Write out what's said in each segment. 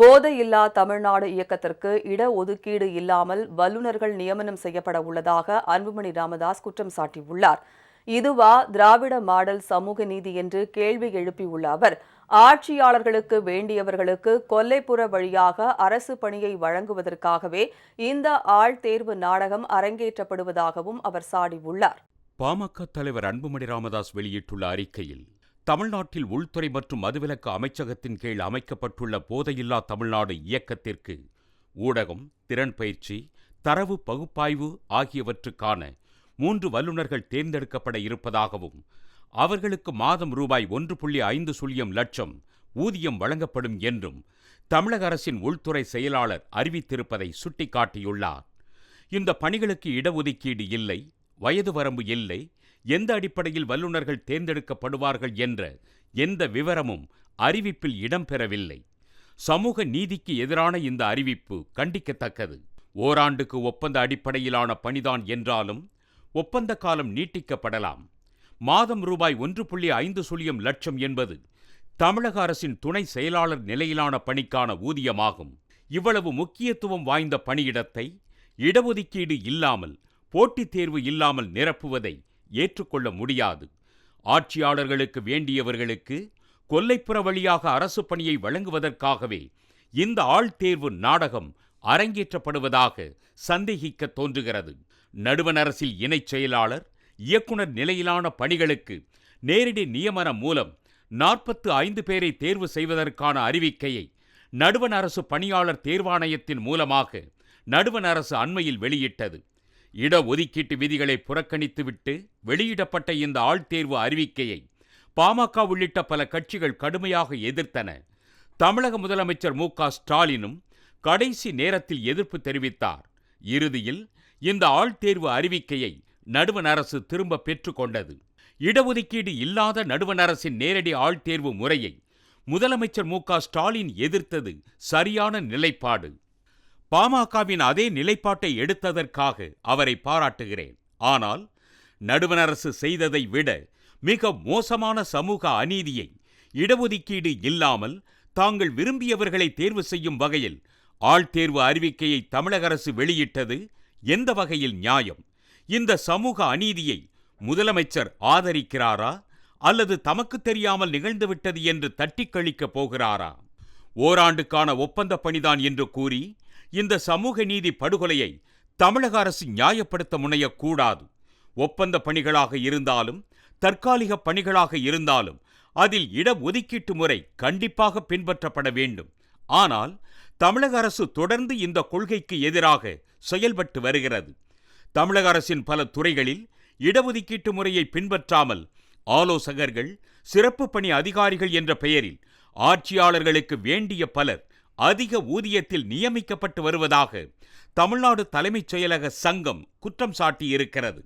போதையில்லா தமிழ்நாடு இயக்கத்திற்கு இடஒதுக்கீடு இல்லாமல் வல்லுநர்கள் நியமனம் செய்யப்பட உள்ளதாக அன்புமணி ராமதாஸ் குற்றம் சாட்டியுள்ளார். இதுவா திராவிட மாடல் சமூக நீதி என்று கேள்வி எழுப்பியுள்ள அவர் ஆட்சியாளர்களுக்கு வேண்டியவர்களுக்கு கொல்லைப்புற வழியாக அரசு பணியை வழங்குவதற்காகவே இந்த ஆள்தேர்வு நாடகம் அரங்கேற்றப்படுவதாகவும் அவர் சாடியுள்ளார். பாமக தலைவர் அன்புமணி ராமதாஸ் வெளியிட்டுள்ள அறிக்கையில் தமிழ்நாட்டில் உள்துறை மற்றும் மதுவிலக்கு அமைச்சகத்தின் கீழ் அமைக்கப்பட்டுள்ள போதையில்லா தமிழ்நாடு இயக்கத்திற்கு ஊடகம் திறன் பயிற்சி தரவு பகுப்பாய்வு ஆகியவற்றுக்கான மூன்று வல்லுநர்கள் தேர்ந்தெடுக்கப்பட இருப்பதாகவும் அவர்களுக்கு மாதம் ரூபாய் ஒன்று புள்ளி ஐந்து சுழியம் லட்சம் ஊதியம் வழங்கப்படும் என்றும் தமிழக அரசின் உள்துறை செயலாளர் அறிவித்திருப்பதை சுட்டிக்காட்டியுள்ளார். இந்த பணிகளுக்கு இடஒதுக்கீடு இல்லை வயது வரம்பு இல்லை எந்த அடிப்படையில் வல்லுநர்கள் தேர்ந்தெடுக்கப்படுவார்கள் என்ற எந்த விவரமும் அறிவிப்பில் இடம்பெறவில்லை. சமூக நீதிக்கு எதிரான இந்த அறிவிப்பு கண்டிக்கத்தக்கது. ஓராண்டுக்கு ஒப்பந்த அடிப்படையிலான பணிதான் என்றாலும் ஒப்பந்த காலம் நீட்டிக்கப்படலாம். மாதம் ரூபாய் ஒன்று புள்ளி ஐந்து சுழியம் லட்சம் என்பது தமிழக அரசின் துணை செயலாளர் நிலையிலான பணிக்கான ஊதியமாகும். இவ்வளவு முக்கியத்துவம் வாய்ந்த பணியிடத்தை இடஒதுக்கீடு இல்லாமல் போட்டித் தேர்வு இல்லாமல் நிரப்புவதை ஏற்றுக்கொள்ள முடியாது. ஆட்சியாளர்களுக்கு வேண்டியவர்களுக்கு கொல்லைப்புற வழியாக அரசு பணியை வழங்குவதற்காகவே இந்த ஆழ்தேர்வு நாடகம் அரங்கேற்றப்படுவதாக சந்தேகிக்க தோன்றுகிறது. நடுவண் அரசில் இணைச் செயலாளர் இயக்குனர் நிலையிலான பணிகளுக்கு நேரடி நியமனம் மூலம் நாற்பத்து ஐந்து பேரை தேர்வு செய்வதற்கான அறிவிக்கையை நடுவண் அரசு பணியாளர் தேர்வாணையத்தின் மூலமாக நடுவண் அரசு அண்மையில் வெளியிட்டது. இடஒதுக்கீட்டு விதிகளை புறக்கணித்துவிட்டு வெளியிடப்பட்ட இந்த ஆழ்தேர்வு அறிவிக்கையை பாமக உள்ளிட்ட பல கட்சிகள் கடுமையாக எதிர்த்தன. தமிழக முதலமைச்சர் மு ஸ்டாலினும் கடைசி நேரத்தில் எதிர்ப்பு தெரிவித்தார். இறுதியில் இந்த ஆழ்தேர்வு அறிவிக்கையை நடுவண் அரசு திரும்ப பெற்றுக்கொண்டது இடஒதுக்கீடு இல்லாத நடுவண் அரசின் நேரடி ஆழ்தேர்வு முறையை முதலமைச்சர் மு ஸ்டாலின் எதிர்த்தது சரியான நிலைப்பாடு. பாமகவின் அதே நிலைப்பாட்டை எடுத்ததற்காக அவரை பாராட்டுகிறேன். ஆனால் நடுவண் அரசு செய்ததை விட மிக மோசமான சமூக அநீதியை இடஒதுக்கீடு இல்லாமல் தாங்கள் விரும்பியவர்களை தேர்வு செய்யும் வகையில் ஆள்தேர்வு அறிவிக்கையை தமிழக அரசு வெளியிட்டது எந்த வகையில் நியாயம்? இந்த சமூக அநீதியை முதலமைச்சர் ஆதரிக்கிறாரா? அல்லது தமக்கு தெரியாமல் நிகழ்ந்துவிட்டது என்று தட்டிக்கழிக்கப் போகிறாரா? ஓராண்டுக்கான ஒப்பந்த பணிதான் என்று கூறி இந்த சமூக நீதி படுகொலையை தமிழக அரசு நியாயப்படுத்த முனையக்கூடாது. ஒப்பந்த பணிகளாக இருந்தாலும் தற்காலிக பணிகளாக இருந்தாலும் அதில் இடஒதுக்கீட்டு முறை கண்டிப்பாக பின்பற்றப்பட வேண்டும். ஆனால் தமிழக அரசு தொடர்ந்து இந்த கொள்கைக்கு எதிராக செயல்பட்டு வருகிறது. தமிழக அரசின் பல துறைகளில் இடஒதுக்கீட்டு முறையை பின்பற்றாமல் ஆலோசகர்கள் சிறப்பு பணி அதிகாரிகள் என்ற பெயரில் ஆட்சியாளர்களுக்கு வேண்டிய பலர் அதிக ஊதியத்தில் நியமிக்கப்பட்டு வருவதாக தமிழ்நாடு தலைமைச் செயலக சங்கம் குற்றம் சாட்டியிருக்கிறது.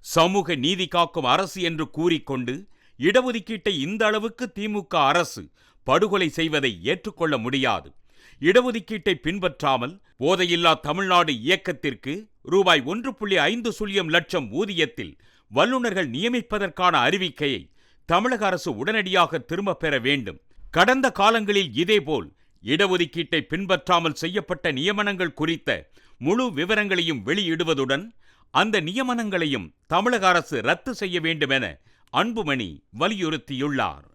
சமூக நீதி காக்கும் அரசு என்று கூறிக்கொண்டு இடஒதுக்கீட்டை இந்த அளவுக்கு திமுக அரசு படுகொலை செய்வதை ஏற்றுக்கொள்ள முடியாது. இடஒதுக்கீட்டை பின்பற்றாமல் போதையில்லா தமிழ்நாடு இயக்கத்திற்கு ரூபாய் ஒன்று புள்ளி ஐந்து சுழியம் லட்சம் ஊதியத்தில் வல்லுநர்கள் நியமிப்பதற்கான அறிவிக்கையை தமிழக அரசு உடனடியாக திரும்பப் பெற வேண்டும். கடந்த காலங்களில் இதேபோல் இடஒதுக்கீட்டை பின்பற்றாமல் செய்யப்பட்ட நியமனங்கள் குறித்த முழு விவரங்களையும் வெளியிடுவதுடன் அந்த நியமனங்களையும் தமிழக அரசு ரத்து செய்ய வேண்டுமென அன்புமணி வலியுறுத்தியுள்ளார்.